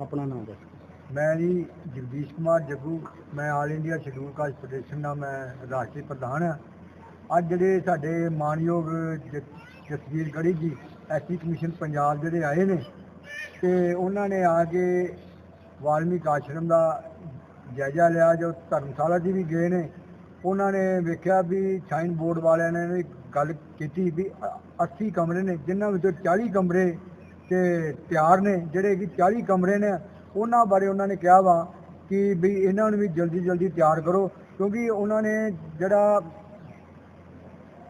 ਆਪਣਾ ਨਾਮ ਦੱਸੋ ਮੈਂ ਜੀ ਜਗਦੀਸ਼ ਕੁਮਾਰ ਜੱਗੂ, ਮੈਂ all India schedule caste federation ਦਾ ਮੈਂ ਰਾਸ਼ਟਰੀ ਪ੍ਰਧਾਨ ਹਾਂ। ਅੱਜ ਜਿਹੜੇ ਸਾਡੇ ਮਾਨਯੋਗ ਜ- ਜਸਵੀਰ ਗੜੀ ਜੀ ਐਸਸੀ ਕਮਿਸ਼ਨ ਪੰਜਾਬ ਜਿਹੜੇ ਆਏ ਨੇ, ਤੇ ਉਹਨਾਂ ਨੇ ਆ ਕੇ ਵਾਲਮੀਕ ਆਸ਼ਰਮ ਦਾ ਜਾਇਜ਼ਾ ਲਿਆ, ਜੋ ਧਰਮਸ਼ਾਲਾ ਜੀ ਵੀ ਗਏ ਨੇ। ਉਹਨਾਂ ਨੇ ਵੇਖਿਆ ਵੀ ਸਾਈਨ ਬੋਰਡ ਵਾਲਿਆਂ ਨੇ ਗੱਲ ਕੀਤੀ ਵੀ ਅ- 80 ਕਮਰੇ ਨੇ, ਜਿਨ੍ਹਾਂ ਵਿੱਚੋਂ 40 ਕਮਰੇ ਤੇ ਤਿਆਰ ਨੇ, ਜਿਹੜੇ ਕਿ 40 ਕਮਰੇ ਨੇ, ਉਹਨਾਂ ਬਾਰੇ ਉਹਨਾਂ ਨੇ ਕਿਹਾ ਵਾ ਕਿ ਵੀ ਇਹਨਾਂ ਨੂੰ ਵੀ ਜਲਦੀ ਜਲਦੀ ਤਿਆਰ ਕਰੋ, ਕਿਉਂਕਿ ਉਹਨਾਂ ਨੇ ਜਿਹੜਾ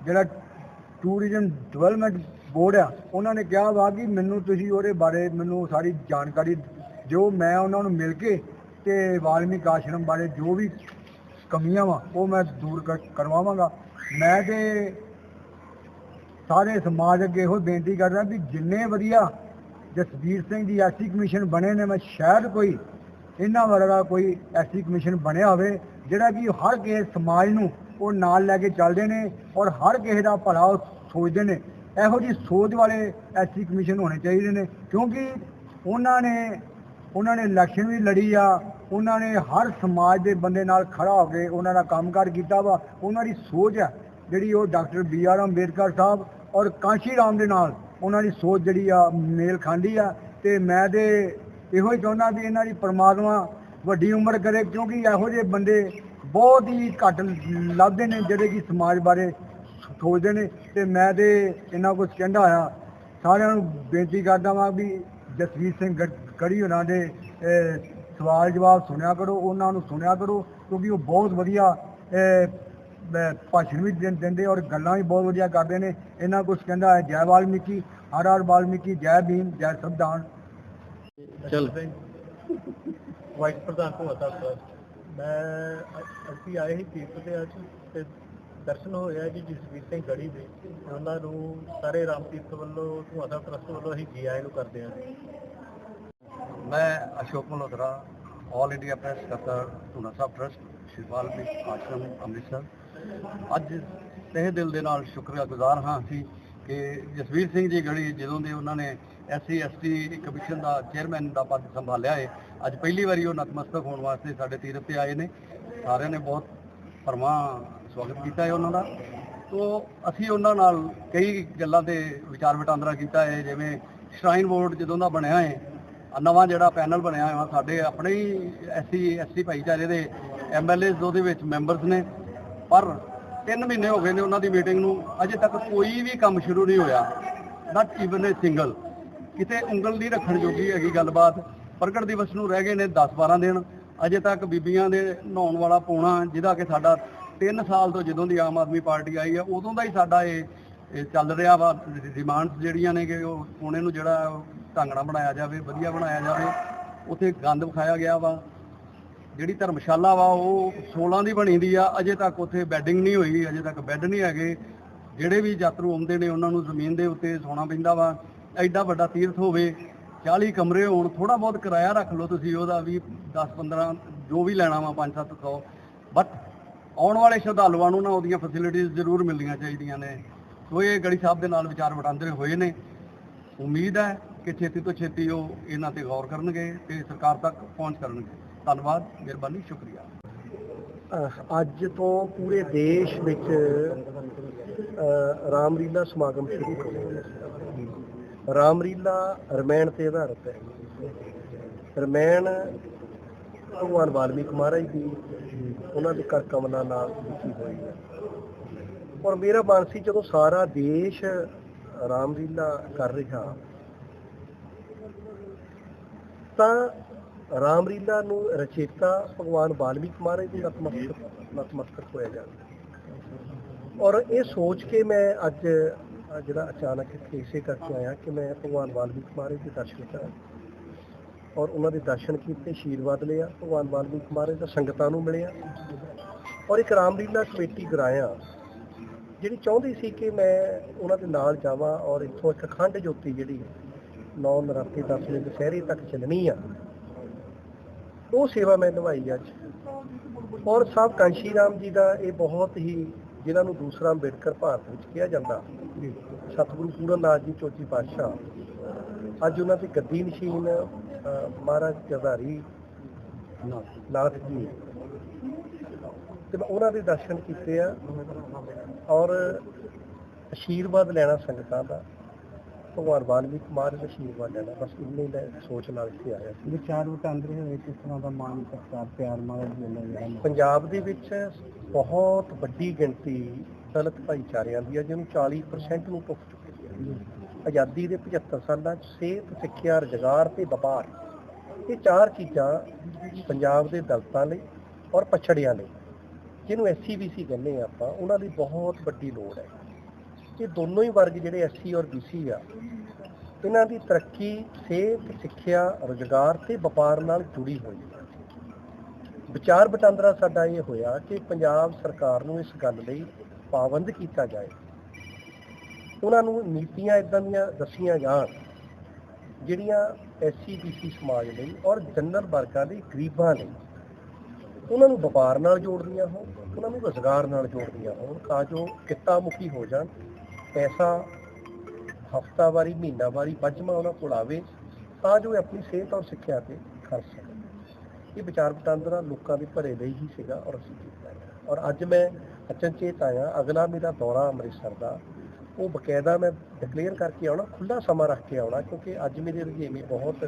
ਜਿਹੜਾ ਟੂਰਿਜ਼ਮ ਡਿਵੈਲਪਮੈਂਟ ਬੋਰਡ ਆ, ਉਹਨਾਂ ਨੇ ਕਿਹਾ ਵਾ ਕਿ ਮੈਨੂੰ ਤੁਸੀਂ ਉਹਦੇ ਬਾਰੇ ਮੈਨੂੰ ਸਾਰੀ ਜਾਣਕਾਰੀ ਦਿਓ, ਮੈਂ ਉਹਨਾਂ ਨੂੰ ਮਿਲ ਕੇ ਤੇ ਵਾਲਮੀਕ ਆਸ਼ਰਮ ਬਾਰੇ ਜੋ ਵੀ ਕਮੀਆਂ ਵਾ, ਉਹ ਮੈਂ ਦੂਰ ਕਰ- ਕਰਵਾਵਾਂਗਾ। ਮੈਂ ਤੇ ਸਾਰੇ ਸਮਾਜ ਅੱਗੇ ਇਹੋ ਬੇਨਤੀ ਕਰਦਾ ਵੀ ਜਿੰਨੇ ਵਧੀਆ ਜਸਵੀਰ ਸਿੰਘ ਦੀ ਐਸੀ ਕਮਿਸ਼ਨ ਬਣੇ ਨੇ, ਮੈਂ ਸ਼ਾਇਦ ਕੋਈ ਇਹਨਾਂ ਵਰਗਾ ਕੋਈ ਐਸੀ ਕਮਿਸ਼ਨ ਬਣਿਆ ਹੋਵੇ, ਜਿਹੜਾ ਕਿ ਹਰ ਕਿਸੇ ਸਮਾਜ ਨੂੰ ਉਹ ਨਾਲ ਲੈ ਕੇ ਚੱਲਦੇ ਨੇ ਔਰ ਹਰ ਕਿਸੇ ਦਾ ਭਲਾ ਉਹ ਸੋਚਦੇ ਨੇ। ਇਹੋ ਜੀ ਸੋਚ ਵਾਲੇ ਐਸੀ ਕਮਿਸ਼ਨ ਹੋਣੇ ਚਾਹੀਦੇ ਨੇ, ਕਿਉਂਕਿ ਉਹਨਾਂ ਨੇ ਉਹਨਾਂ ਨੇ ਇਲੈਕਸ਼ਨ ਵੀ ਲੜੀ ਆ, ਉਹਨਾਂ ਨੇ ਹਰ ਸਮਾਜ ਦੇ ਬੰਦੇ ਨਾਲ ਖੜਾ ਹੋ ਕੇ ਉਹਨਾਂ ਦਾ ਕੰਮਕਾਰ ਕੀਤਾ ਵਾ। ਉਹਨਾਂ ਦੀ ਸੋਚ ਆ ਜਿਹੜੀ ਉਹ doctor B R Ambedkar Sahib ਔਰ ਕਾਂਸ਼ੀ ਰਾਮ ਦੇ ਨਾਲ ਉਹਨਾਂ ਦੀ ਸੋਚ ਜਿਹੜੀ ਆ, ਮੇਲ ਖਾਂਦੀ ਆ ਤੇ ਮੈਂ ਤੇ ਇਹੋ ਹੀ ਚਾਹੁੰਦਾ ਵੀ ਇਹਨਾਂ ਦੀ ਪਰਮਾਤਮਾ ਵੱਡੀ ਉਮਰ ਕਰੇ, ਕਿਉਂਕਿ ਇਹੋ ਜਿਹੇ ਬੰਦੇ ਬਹੁਤ ਹੀ ਘੱਟ ਲੱਭਦੇ ਨੇ ਜਿਹੜੇ ਕਿ ਸਮਾਜ ਬਾਰੇ ਸੋਚਦੇ ਨੇ ਤੇ ਮੈਂ ਤੇ ਇਹਨਾਂ ਕੁਝ ਕਹਿੰਦਾ ਆ ਸਾਰਿਆਂ ਨੂੰ ਬੇਨਤੀ ਕਰਦਾ ਵਾਂ ਵੀ ਜਸਵੀਰ ਸਿੰਘ ਗੜ- ਗੜੀ ਉਹਨਾਂ ਦੇ ਸਵਾਲ ਜਵਾਬ ਸੁਣਿਆ ਕਰੋ, ਉਹਨਾਂ ਨੂੰ ਸੁਣਿਆ ਕਰੋ, ਕਿਉਂਕਿ ਉਹ ਬਹੁਤ ਵਧੀਆ ਭਾਸ਼ਣ ਵੀ ਦਿੰ- ਦਿੰਦੇ ਔਰ ਗੱਲਾਂ ਵੀ ਬਹੁਤ ਵਧੀਆ ਕਰਦੇ ਨੇ। ਇਹਨਾਂ ਕੁਝ ਕਹਿੰਦਾ ਹੈ ਜੈ ਵਾਲਮੀਕੀ ਹਰ ਹਰ ਵਾਲਮੀਕੀ ਜੈ ਭੀਮ ਜੈ ਸੰਵਿਧਾਨ। ਚਲ। ਵਾਈਸ ਪ੍ਰਧਾਨ ਭਗਵਤਾ ਟਰਸਟ ਮੈਂ ਅ- ਅਸੀਂ ਆਏ ਸੀ ਤੀਰਥ ਤੇ ਅੱਜ ਤੇ ਦਰਸ਼ਨ ਹੋਇਆ ਜੀ ਜਸਵੀਰ ਸਿੰਘ ਗੜੀ ਦੇ। ਉਹਨਾਂ ਨੂੰ ਸਾਰੇ ਰਾਮ ਤੀਰਥ ਵੱਲੋਂ ਭਗਵਤਾ ਟਰਸਟ ਵੱਲੋਂ ਅਸੀਂ ਜੀ ਆਏ ਨੂੰ ਕਰਦੇ ਹਾਂ ਮੈਂ Ashok Malhotra all India press ਸਕੱਤਰ ਧੂਨਾ ਸਾਹਿਬ ਟਰਸਟ ਸ਼੍ਰੀ ਵਾਲਮੀਕ ਆਸ਼ਰਮ ਅੰਮ੍ਰਿਤਸਰ। ਅੱਜ ਤਹਿ ਦਿਲ ਦੇ ਨਾਲ ਸ਼ੁਕਰਗੁਜ਼ਾਰ ਹਾਂ ਅਸੀਂ ਕਿ ਜਸਵੀਰ ਸਿੰਘ ਜੀ ਗੜੀ ਜਦੋਂ ਦੇ ਉਹਨਾਂ ਨੇ ਐਸਸੀ ਐਸਟੀ ਕਮਿਸ਼ਨ ਦਾ ਚੇਅਰਮੈਨ ਦਾ ਪਦ ਸੰਭਾਲਿਆ ਹੈ ਅੱਜ ਪਹਿਲੀ ਵਾਰੀ ਉਹ ਨਤਮਸਤਕ ਹੋਣ ਵਾਸਤੇ ਸਾਡੇ ਤੀਰਥ ਤੇ ਆਏ ਨੇ। ਸਾਰਿਆਂ ਨੇ ਬਹੁਤ ਪਰਮਾ ਸਵਾਗਤ ਕੀਤਾ ਹੈ ਉਹਨਾਂ ਦਾ। ਤੋ ਅਸੀਂ ਉਹਨਾਂ ਨਾਲ ਕਈ ਗੱਲਾਂ ਤੇ ਵਿਚਾਰ ਵਟਾਂਦਰਾ ਕੀਤਾ ਹੈ ਜਿਵੇਂ ਸ਼ਰਾਈਨ ਬੋਰਡ ਜਦੋਂ ਦਾ ਬਣਿਆ ਹੈ ਨਵਾਂ ਜਿਹੜਾ ਪੈਨਲ ਬਣਿਆ ਹੋਇਆ, ਸਾਡੇ ਆਪਣੇ ਹੀ ਐਸਸੀ ਐਸਟੀ ਭਾਈਚਾਰੇ ਦੇ ਐਮਐਲਏਸ ਉਹਦੇ ਵਿੱਚ ਮੈਂਬਰਸ ਨੇ ਪਰ 3 ਮਹੀਨੇ ਹੋ ਗਏ ਨੇ ਉਹਨਾਂ ਦੀ ਮੀਟਿੰਗ ਨੂੰ, ਅਜੇ ਤੱਕ ਕੋਈ ਵੀ ਕੰਮ ਸ਼ੁਰੂ ਨਹੀਂ ਹੋਇਆ। ਨਾਟ ਈਵਨ ਅ ਸਿੰਗਲ ਕਿਤੇ ਉਂਗਲ ਨਹੀਂ ਰੱਖਣ ਜੋਗੀ ਹੈਗੀ ਗੱਲਬਾਤ। ਪ੍ਰਗਟ ਦਿਵਸ ਨੂੰ ਰਹਿ ਗਏ ਨੇ 10-12 ਦਿਨ। ਅਜੇ ਤੱਕ ਬੀਬੀਆਂ ਦੇ ਨਹਾਉਣ ਵਾਲਾ ਪੋਣਾ, ਜਿਹਦਾ ਕਿ ਸਾਡਾ 3 ਸਾਲ ਤੋਂ ਜਦੋਂ ਦੀ ਆਮ ਆਦਮੀ ਪਾਰਟੀ ਆਈ ਹੈ ਉਦੋਂ ਦਾ ਹੀ ਸਾਡਾ ਇਹ ਇਹ ਚੱਲ ਰਿਹਾ ਵਾ। ਡਿਮਾਂਡਸ ਜਿਹੜੀਆਂ ਨੇ ਕਿ ਉਹ ਪੋਣੇ ਨੂੰ ਜਿਹੜਾ ਉਹ ਢੰਗ ਨਾਲ ਬਣਾਇਆ ਜਾਵੇ, ਵਧੀਆ ਬਣਾਇਆ ਜਾਵੇ। ਉੱਥੇ ਗੰਦ ਵਿਖਾਇਆ ਗਿਆ ਵਾ। ਜਿਹੜੀ ਧਰਮਸ਼ਾਲਾ ਵਾ, ਉਹ 16 ਦੀ ਬਣੀ ਦੀ ਆ। ਅਜੇ ਤੱਕ ਉੱਥੇ ਬੈਡਿੰਗ ਨਹੀਂ ਹੋਈ, ਅਜੇ ਤੱਕ ਬੈੱਡ ਨਹੀਂ ਹੈਗੇ। ਜਿਹੜੇ ਵੀ ਯਾਤਰੂ ਆਉਂਦੇ ਨੇ, ਉਹਨਾਂ ਨੂੰ ਜ਼ਮੀਨ ਦੇ ਉੱਤੇ ਸੌਣਾ ਪੈਂਦਾ ਵਾ। ਐਡਾ ਵੱਡਾ ਤੀਰਥ ਹੋਵੇ 40 ਕਮਰੇ ਹੋਣ ਥੋੜਾ ਬਹੁਤ ਕਿਰਾਇਆ ਰੱਖ ਲਓ ਤੁਸੀਂ ਉਹਦਾ ਵੀ 10 15 ਜੋ ਵੀ ਲੈਣਾ ਵਾ 5 700 ਬਟ ਆਉਣ ਵਾਲੇ ਸ਼ਰਧਾਲੂਆਂ ਨੂੰ ਨਾ ਉਹਦੀਆਂ ਫੈਸਿਲਿਟੀਆਂ ਜ਼ਰੂਰ ਮਿਲਣੀਆਂ ਚਾਹੀਦੀਆਂ ਨੇ। ਸੋ ਇਹ ਗੜੀ ਸਾਹਿਬ ਦੇ ਨਾਲ ਵਿਚਾਰ ਵਟਾਂਦਰੇ ਹੋਏ ਨੇ। ਉਮੀਦ ਹੈ ਕਿ ਛੇਤੀ ਤੋਂ ਛੇਤੀ ਉਹ ਇਹਨਾਂ ਤੇ ਗੌਰ ਕਰਨਗੇ ਤੇ ਸਰਕਾਰ ਤੱਕ ਪਹੁੰਚ ਕਰਨਗੇ। ਧੰਨਵਾਦ ਮਿਹਰਬਾਨੀ ਸ਼ੁਕਰੀਆ। ਅੱਜ ਤੋਂ ਪੂਰੇ ਦੇਸ਼ ਵਿੱਚ ਅ, ਸਮਾਗਮ ਸ਼ੁਰੂ ਹੋ ਗਏ ਰਾਮਲੀਲਾ ਰਮਾਇਣ ਤੇ ਆਧਾਰਿਤ ਹੈ। ਰਮਾਇਣ ਭਗਵਾਨ ਵਾਲਮੀਕ ਮਹਾਰਾਜ ਦੀ ਉਹਨਾਂ ਦੇ ਕਰ ਕਮਲਾਂ ਨਾਲ ਲਿਖੀ ਹੋਈ ਹੈ। ਔਰ ਮੇਰਾ ਮਨ ਸੀ ਜਦੋਂ ਸਾਰਾ ਦੇਸ਼ ਰਾਮਲੀਲਾ ਕਰ ਰਿਹਾ ਤਾਂ ਰਾਮਲੀਲਾ ਨੂੰ ਰਚੇਤਾ ਭਗਵਾਨ ਵਾਲਮੀਕ ਮਹਾਰਾਜ ਦੇ ਨਤਮਸਤਕ ਨਤਮਸਤਕ ਹੋਇਆ ਜਾਂਦਾ ਔਰ ਇਹ ਸੋਚ ਕੇ ਮੈਂ ਅੱਜ ਜਿਹੜਾ ਅਚਾਨਕ ਇੱਥੇ ਇਸੇ ਕਰਕੇ ਆਇਆ ਕਿ ਮੈਂ ਭਗਵਾਨ ਵਾਲਮੀਕ ਮਹਾਰਾਜ ਦੇ ਦਰਸ਼ਨ ਕਰਾਂ ਔਰ ਉਹਨਾਂ ਦੇ ਦਰਸ਼ਨ ਕੀਤੇ ਆਸ਼ੀਰਵਾਦ ਲਿਆ, ਭਗਵਾਨ ਵਾਲਮੀਕ ਮਹਾਰਾਜ ਦਾ ਸੰਗਤਾਂ ਨੂੰ ਮਿਲਿਆ। ਔਰ ਇੱਕ ਰਾਮਲੀਲਾ ਕਮੇਟੀ ਕਰਾਇਆ ਜਿਹੜੀ ਚਾਹੁੰਦੀ ਸੀ ਕਿ ਮੈਂ ਉਹਨਾਂ ਦੇ ਨਾਲ ਜਾਵਾਂ ਔਰ ਇੱਥੋਂ ਇੱਕ ਅਖੰਡ ਜੋਤੀ ਜਿਹੜੀ ਨੌ ਨਰਾਤੇ ਦਸਵੇਂ ਦੁਸਹਿਰੇ ਤੱਕ ਚੱਲਣੀ ਆ। ਉਹ ਸੇਵਾ ਮੈਂ ਨਿਭਾਈ ਅੱਜ। ਔਰ ਸਾਹਿਬ ਕਾਂਸ਼ੀ ਰਾਮ ਜੀ ਦਾ ਇਹ ਬਹੁਤ ਹੀ, ਜਿਨ੍ਹਾਂ ਨੂੰ ਦੂਸਰਾ ਅੰਬੇਡਕਰ ਭਾਰਤ ਵਿੱਚ ਕਿਹਾ ਜਾਂਦਾ। ਸਤਿਗੁਰੂ ਪੂਰਨ ਨਾਥ ਜੀ, ਚੌਥੀ ਪਾਤਸ਼ਾਹ। ਅੱਜ ਉਹਨਾਂ ਦੀ ਗੱਦੀ ਨਸ਼ੀਨ ਮਹਾਰਾਜ ਜਜ਼ਾਰੀ ਨਾਥ ਜੀ। ਤੇ ਮੈਂ ਉਹਨਾਂ ਦੇ ਦਰਸ਼ਨ ਕੀਤੇ ਆ। ਔਰ ਆਸ਼ੀਰਵਾਦ ਲੈਣਾ ਸੰਗਤਾਂ ਦਾ। ਭਗਵਾਨ ਵਾਲਮੀਕ ਮਹਾਰਾਜ ਦਾ ਆਸ਼ੀਰਵਾਦ ਲੈਣਾ ਬਸ ਇੰਨੇ ਦਾ ਸੋਚ ਨਾਲ ਇੱਥੇ ਆਇਆ ਸੀ। ਵਿਚਾਰ ਵਟਾਂਦਰੇ ਹੋਏ ਕਿਸ ਤਰ੍ਹਾਂ ਦਾ ਮਾਨ ਸਤਿਕਾਰ ਪਿਆਰ ਵੱਲੋਂ ਜਿਹੜਾ ਪੰਜਾਬ ਦੇ ਵਿੱਚ ਬਹੁਤ ਵੱਡੀ ਗਿਣਤੀ ਦਲਿਤ ਭਾਈਚਾਰਿਆਂ ਦੀ ਹੈ ਜਿਹਨੂੰ 40% ਨੂੰ ਟੁੱਟ ਚੁੱਕੀ ਹੈ ਆਜ਼ਾਦੀ ਦੇ 75 ਸਾਲਾਂ 'ਚ ਸਿਹਤ ਸਿੱਖਿਆ ਰੁਜ਼ਗਾਰ ਤੇ ਵਪਾਰ ਇਹ ਚਾਰ ਚੀਜ਼ਾਂ ਪੰਜਾਬ ਦੇ ਦਲਿਤਾਂ ਲਈ ਔਰ ਪਛੜਿਆਂ ਲਈ ਜਿਹਨੂੰ ਐਸਸੀਬੀਸੀ ਕਹਿੰਦੇ ਆ ਆਪਾਂ ਉਹਨਾਂ ਦੀ ਬਹੁਤ ਵੱਡੀ ਲੋੜ ਹੈ। ਕਿ ਦੋਨੋਂ ਹੀ ਵਰਗ ਜਿਹੜੇ ਐਸਸੀ ਔਰ ਬੀਸੀ ਆ, ਇਹਨਾਂ ਦੀ ਤਰੱਕੀ, ਸਿਹਤ, ਸਿੱਖਿਆ, ਰੁਜ਼ਗਾਰ ਤੇ ਵਪਾਰ ਨਾਲ ਜੁੜੀ ਹੋਈ ਹੈ। ਵਿਚਾਰ ਵਟਾਂਦਰਾ ਸਾਡਾ ਇਹ ਹੋਇਆ ਕਿ ਪੰਜਾਬ ਸਰਕਾਰ ਨੂੰ ਇਸ ਗੱਲ ਲਈ ਪਾਬੰਦ ਕੀਤਾ ਜਾਏ। ਉਹਨਾਂ ਨੂੰ ਨੀਤੀਆਂ ਇਦਾਂ ਦੀਆਂ ਦੱਸੀਆਂ ਜਾਣ, ਜਿਹੜੀਆਂ ਐਸਸੀ ਬੀਸੀ ਸਮਾਜ ਲਈ ਔਰ ਜਨਰਲ ਵਰਗਾਂ ਲਈ ਗਰੀਬਾਂ ਲਈ। ਉਹਨਾਂ ਨੂੰ ਵਪਾਰ ਨਾਲ ਜੋੜਦੀਆਂ ਹੋਣ, ਉਹਨਾਂ ਨੂੰ ਰੁਜ਼ਗਾਰ ਨਾਲ ਜੋੜਦੀਆਂ ਹੋਣ ਤਾਂ ਜੋ ਕਿੱਤਾ ਮੁਖੀ ਹੋ ਜਾਣ। ਪੈਸਾ ਹਫਤਾਵਾਰੀ, ਮਹੀਨਾਵਾਰੀ ਪੰਜਵਾਂ ਉਹਨਾਂ ਕੋਲ ਆਵੇ, ਤਾਂ ਜੋ ਆਪਣੀ ਸਿਹਤ ਔਰ ਸਿੱਖਿਆ ਤੇ ਖਰਚ ਸਕਣ। ਇਹ ਵਿਚਾਰ ਵਟਾਂਦਰਾ ਲੋਕਾਂ ਦੇ ਭਰੇ ਲਈ ਹੀ ਸੀਗਾ ਔਰ ਅਸੀਂ ਕੀਤਾ ਔਰ ਅੱਜ ਮੈਂ ਅਚਨਚੇਤ ਆਇਆ, ਅਗਲਾ ਮੇਰਾ ਦੌਰਾ ਅੰਮ੍ਰਿਤਸਰ ਦਾ। ਉਹ ਬਕਾਇਦਾ ਮੈਂ ਡਿਕਲੇਅਰ ਕਰਕੇ ਆਉਣਾ ਖੁੱਲਾ ਸਮਾਂ ਰੱਖ ਕੇ ਆਉਣਾ, ਕਿਉਂਕਿ ਅੱਜ ਮੇਰੇ ਰੁਝੇਵੇਂ ਬਹੁਤ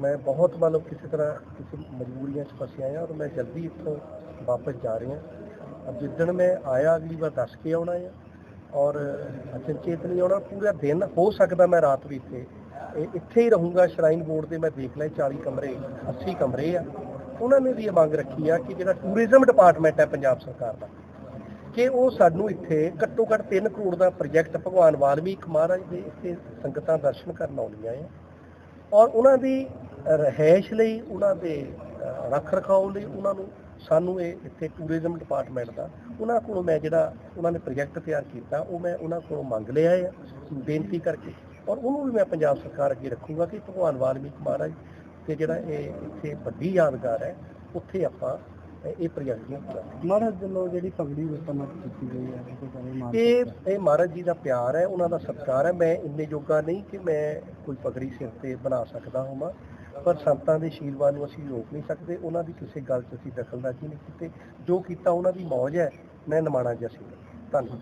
ਮੈਂ ਬਹੁਤ ਮਤਲਬ ਕਿਸੇ ਤਰ੍ਹਾਂ ਕਿਸੇ ਮਜਬੂਰੀਆਂ 'ਚ ਫਸਿਆ ਹਾਂ ਔਰ ਮੈਂ ਜਲਦੀ ਇੱਥੋਂ ਵਾਪਸ ਜਾ ਰਿਹਾ। ਅਬ ਜਿੱਦਣ ਮੈਂ ਆਇਆ, ਅਗਲੀ ਵਾਰ ਦੱਸ ਕੇ ਆਉਣਾ ਆ। ਔਰ ਅਚਨਚੇਤ ਨਹੀਂ ਆਉਣਾ ਪੂਰਾ ਦਿਨ ਹੋ ਸਕਦਾ ਮੈਂ ਰਾਤ ਵੀ ਇੱਥੇ। ਇੱਥੇ ਹੀ ਰਹੂੰਗਾ, ਸ਼ਰਾਈਨ ਬੋਰਡ ਦੇ ਮੈਂ ਦੇਖ ਲਿਆ 40 ਕਮਰੇ 80 ਕਮਰੇ ਆ। ਉਹਨਾਂ ਨੇ ਵੀ ਇਹ ਮੰਗ ਰੱਖੀ ਆ ਕਿ ਜਿਹੜਾ ਟੂਰਿਜ਼ਮ ਡਿਪਾਰਟਮੈਂਟ ਹੈ ਪੰਜਾਬ ਸਰਕਾਰ ਦਾ, ਕਿ ਉਹ ਸਾਨੂੰ ਇੱਥੇ ਘੱਟੋ ਘੱਟ 3 ਕਰੋੜ ਦਾ ਪ੍ਰੋਜੈਕਟ ਭਗਵਾਨ ਵਾਲਮੀਕ ਮਹਾਰਾਜ ਦੇ ਇੱਥੇ ਸੰਗਤਾਂ ਦਰਸ਼ਨ ਕਰਨ ਆਉਂਦੀਆਂ ਆ। ਔਰ ਉਹਨਾਂ ਦੀ ਰਹਿائش ਲਈ, ਉਹਨਾਂ ਦੇ ਰੱਖ ਰਖਾਓ ਲਈ ਉਹਨਾਂ ਨੂੰ ਸਾਨੂੰ ਇਹ ਇੱਥੇ ਟੂਰਿਜ਼ਮ ਡਿਪਾਰਟਮੈਂਟ ਦਾ ਉਹਨਾਂ ਕੋਲੋਂ ਮੈਂ ਜਿਹੜਾ ਉਹਨਾਂ ਨੇ ਪ੍ਰੋਜੈਕਟ ਤਿਆਰ ਕੀਤਾ ਉਹ ਮੈਂ ਉਹਨਾਂ ਕੋਲੋਂ ਮੰਗ ਲਿਆ ਹੈ ਬੇਨਤੀ ਕਰਕੇ। ਔਰ ਉਹਨੂੰ ਵੀ ਮੈਂ ਪੰਜਾਬ ਸਰਕਾਰ ਅੱਗੇ ਰੱਖੂੰਗਾ ਕਿ ਭਗਵਾਨ ਵਾਲਮੀਕ ਮਹਾਰਾਜ ਤੇ ਜਿਹੜਾ ਇਹ ਇੱਥੇ ਵੱਡੀ ਯਾਦਗਾਰ ਹੈ ਉੱਥੇ ਆਪਾਂ ਇਹ- ਪ੍ਰੋਜੈਕਟ ਨੂੰ ਪੂਰਾ। ਮਹਾਰਾਜ ਵੱਲੋਂ ਜਿਹੜੀ ਪਗੜੀ ਵਰਤਮਾਨ ਕੀਤੀ ਗਈ ਹੈ ਇਹ ਇਹ ਮਹਾਰਾਜ ਜੀ ਦਾ ਪਿਆਰ ਹੈ ਉਹਨਾਂ ਦਾ ਸਤਿਕਾਰ ਹੈ। ਮੈਂ ਇੰਨੇ ਜੋਗਾ ਨਹੀਂ ਕਿ ਮੈਂ ਕੋਈ ਪਗੜੀ ਸਿਰ ਤੇ ਬਣਾ ਸਕਦਾ ਹੋਵਾਂ। ਪਰ ਸੰਤਾਂ ਦੇ ਆਸ਼ੀਰਵਾਦ ਨੂੰ ਅਸੀਂ ਰੋਕ ਨਹੀਂ ਸਕਦੇ। ਉਹਨਾਂ ਦੀ ਕਿਸੇ ਗੱਲ 'ਚ ਅਸੀਂ ਦਖਲਅੰਦਾਜ਼ੀ ਨਹੀਂ ਕੀਤੀ। ਜੋ ਕੀਤਾ ਉਹਨਾਂ ਦੀ ਮੌਜ ਹੈ, ਮੈਂ ਨਿਮਾਣਾ ਜਿਹਾ ਸੀ। ਧੰਨਵਾਦ।